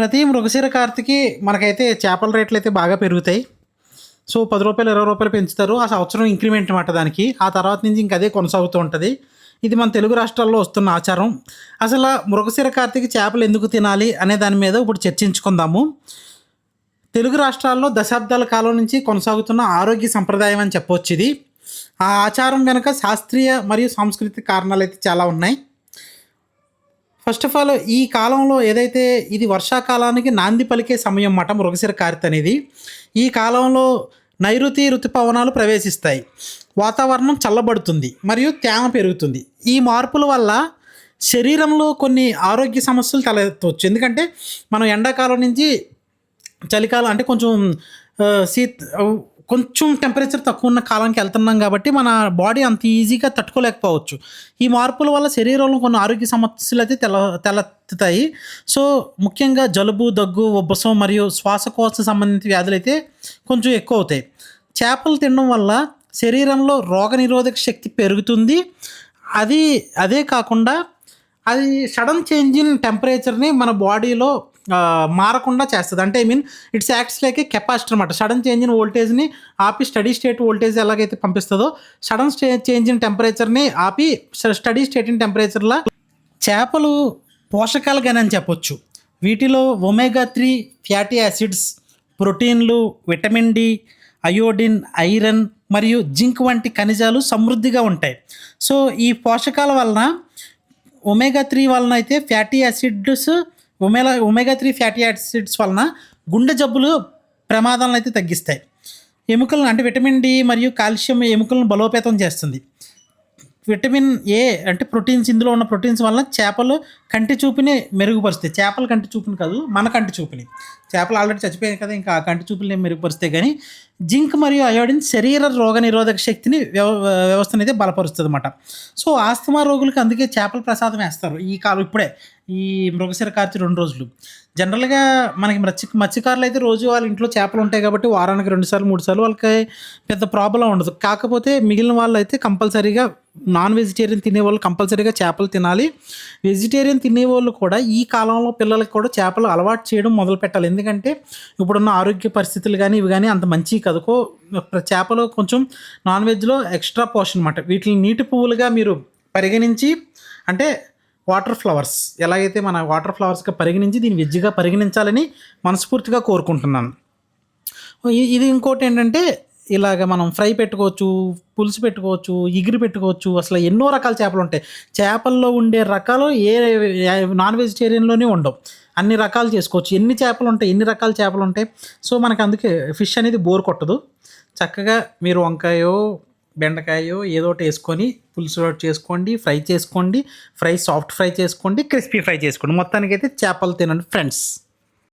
ప్రతి మృగశిర కార్తికి మనకైతే చేపల రేట్లు అయితే బాగా పెరుగుతాయి. సో పది రూపాయలు ఇరవై రూపాయలు పెంచుతారు. ఆ సంవత్సరం ఇంక్రిమెంట్ అనమాట దానికి. ఆ తర్వాత నుంచి ఇంక అదే కొనసాగుతూ ఉంటుంది. ఇది మన తెలుగు రాష్ట్రాల్లో వస్తున్న ఆచారం. అసలు మృగశిర కార్తికి చేపలు ఎందుకు తినాలి అనే దాని మీద ఇప్పుడు చర్చించుకుందాము. తెలుగు రాష్ట్రాల్లో దశాబ్దాల కాలం నుంచి కొనసాగుతున్న ఆరోగ్య సంప్రదాయం అని చెప్పవచ్చు ఇది. ఆ ఆచారం వెనుక శాస్త్రీయ మరియు సాంస్కృతిక కారణాలు అయితే చాలా ఉన్నాయి. ఫస్ట్ ఆఫ్ ఆల్ ఈ కాలంలో ఏదైతే ఇది వర్షాకాలానికి నాంది పలికే సమయం అన్నమాట మృగశిర కార్తె అనేది ఈ కాలంలో నైరుతి ఋతుపవనాలు ప్రవేశిస్తాయి. వాతావరణం చల్లబడుతుంది మరియు తేమ పెరుగుతుంది. ఈ మార్పుల వల్ల శరీరంలో కొన్ని ఆరోగ్య సమస్యలు తలెత్తవచ్చు. ఎందుకంటే మనం ఎండాకాలం నుంచి చలికాలం అంటే కొంచెం శీత్ కొంచెం టెంపరేచర్ తక్కువ ఉన్న కాలానికి వెళ్తున్నాం కాబట్టి మన బాడీ అంత ఈజీగా తట్టుకోలేకపోవచ్చు. ఈ మార్పుల వల్ల శరీరంలో కొన్ని ఆరోగ్య సమస్యలు అయితే తెల తెలెత్తుతాయి. సో ముఖ్యంగా జలుబు దగ్గు ఉబ్బసం మరియు శ్వాసకోశ సంబంధిత వ్యాధులు అయితే కొంచెం ఎక్కువ అవుతాయి చేపలు తినడం వల్ల శరీరంలో రోగనిరోధక శక్తి పెరుగుతుంది. అది అదే కాకుండా అది సడన్ చేంజ్ ఇన్ టెంపరేచర్ని మన బాడీలో మారకుండా చేస్తుంది. అంటే I mean it's acts like a capacitor అనమాట సడన్ చేంజ్ ఇన్ వోల్టేజ్ని ఆపి స్టడీ స్టేట్ వోల్టేజ్ ఎలాగైతే పంపిస్తుందో సడన్ స్టే చేంజ్ ఇన్ టెంపరేచర్ని ఆపి స్టడీ స్టేట్ ఇన్ టెంపరేచర్లా చేపలు పోషకాలు కానీ అని చెప్పొచ్చు. వీటిలో ఒమేగా త్రీ ఫ్యాటీ యాసిడ్స్ ప్రోటీన్లు విటమిన్ డి అయోడిన్ ఐరన్ మరియు జింక్ వంటి ఖనిజాలు సమృద్ధిగా ఉంటాయి. సో ఈ పోషకాల వలన ఒమేగా త్రీ వలన అయితే ఫ్యాటీ యాసిడ్స్ ఒమేలా ఒమేగా త్రీ ఫ్యాటీ యాసిడ్స్ వలన గుండె జబ్బులు ప్రమాదాలను అయితే తగ్గిస్తాయి. ఎముకలను అంటే విటమిన్ డి మరియు కాల్షియం ఎముకలను బలోపేతం చేస్తుంది. విటమిన్ ఏ అంటే ప్రోటీన్స్ ఇందులో ఉన్న ప్రోటీన్స్ వలన చేపలు కంటి చూపుని మెరుగుపరుస్తాయి. చేపల కంటి చూపుని కాదు మన కంటి చూపుని. చేపలు ఆల్రెడీ చచ్చిపోయాయి కదా ఇంకా ఆ కంటి చూపుని మెరుగుపరిస్తే కానీ జింక్ మరియు అయోడిన్ శరీర రోగ నిరోధక శక్తిని వ్యవ వ్యవస్థను అయితే బలపరుస్తుంది అనమాట సో ఆస్తమా రోగులకు అందుకే చేపల ప్రసాదం వేస్తారు ఈ కాలం ఇప్పుడే ఈ మృగశిర కార్చి రెండు రోజులు. జనరల్గా మనకి మత్స్య మత్స్యకారులు అయితే రోజు వాళ్ళ ఇంట్లో చేపలు ఉంటాయి కాబట్టి వారానికి రెండు సార్లు మూడు సార్లు వాళ్ళకి పెద్ద ప్రాబ్లం ఉండదు. కాకపోతే మిగిలిన వాళ్ళు అయితే కంపల్సరీగా నాన్ వెజిటేరియన్ తినేవాళ్ళు కంపల్సరీగా చేపలు తినాలి. వెజిటేరియన్ తినేవాళ్ళు కూడా ఈ కాలంలో పిల్లలకు కూడా చేపలు అలవాటు చేయడం మొదలు పెట్టాలి ఎందుకంటే ఇప్పుడున్న ఆరోగ్య పరిస్థితులు కానీ ఇవి కానీ అంత మంచి కదుకో. చేపలు కొంచెం నాన్ వెజ్లో ఎక్స్ట్రా పోర్షన్ అనమాట వీటిని నీటి పువ్వులుగా మీరు పరిగణించి అంటే వాటర్ ఫ్లవర్స్ ఎలాగైతే మన వాటర్ ఫ్లవర్స్గా పరిగణించి దీన్ని వెజ్గా పరిగణించాలని మనస్ఫూర్తిగా కోరుకుంటున్నాను. ఇది ఇంకోటి ఏంటంటే ఇలాగ మనం ఫ్రై పెట్టుకోవచ్చు పులుసు పెట్టుకోవచ్చు ఇగిరి పెట్టుకోవచ్చు అసలు ఎన్నో రకాల చేపలు ఉంటాయి. చేపల్లో ఉండే రకాలు ఏ నాన్ వెజిటేరియన్లోనే ఉండవు. అన్ని రకాలు చేసుకోవచ్చు. ఎన్ని చేపలు ఉంటాయి ఎన్ని రకాల చేపలు ఉంటాయి సో మనకు అందుకే ఫిష్ అనేది బోర్ కొట్టదు. చక్కగా మీరు వంకాయో బెండకాయో ఏదో ఒకటి వేసుకొని పులుసు చేసుకోండి ఫ్రై చేసుకోండి ఫ్రై సాఫ్ట్ ఫ్రై చేసుకోండి క్రిస్పీ ఫ్రై చేసుకోండి. మొత్తానికైతే చేపలు తినండి ఫ్రెండ్స్.